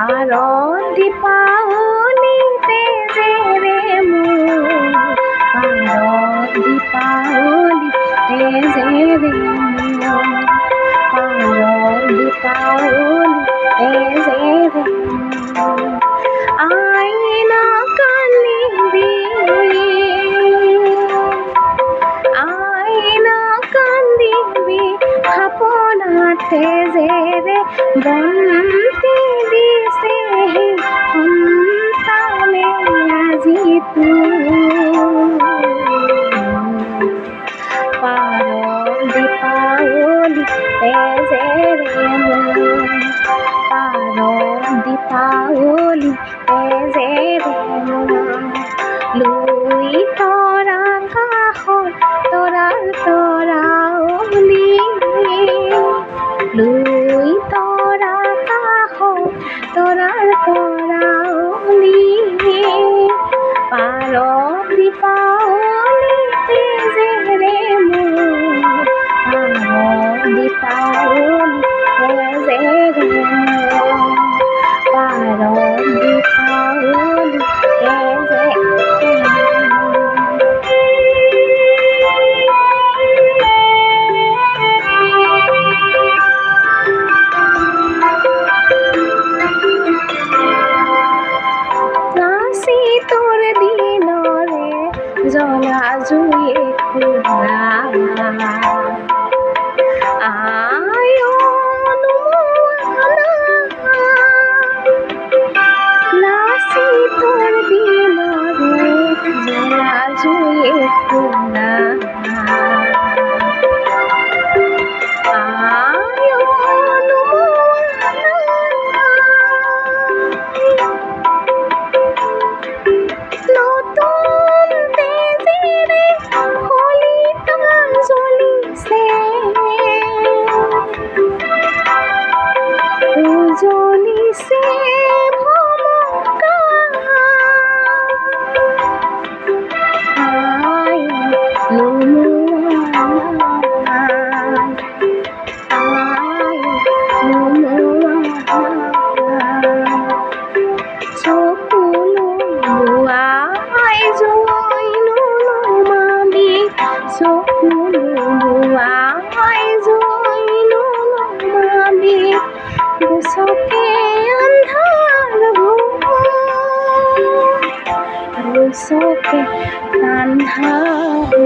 পারদি পাওলিতে যে রে মন পারদি পাওলিতে যে রে মন পারদি পাওলিতে যে রে মন আয়না কালিবি আয়না কান্দিবি আপনাতে যে রে বন্তি পাওলি তেজে রে মন পারলি পাওলি তেজে রে মন লুই কাষত তৰাৰ তৰাওলি লুই তৰা কাষত জুয়ে তোৰ দিনৰে জ্বলা জুয়ে খুৰা গছকে আন্ধাৰ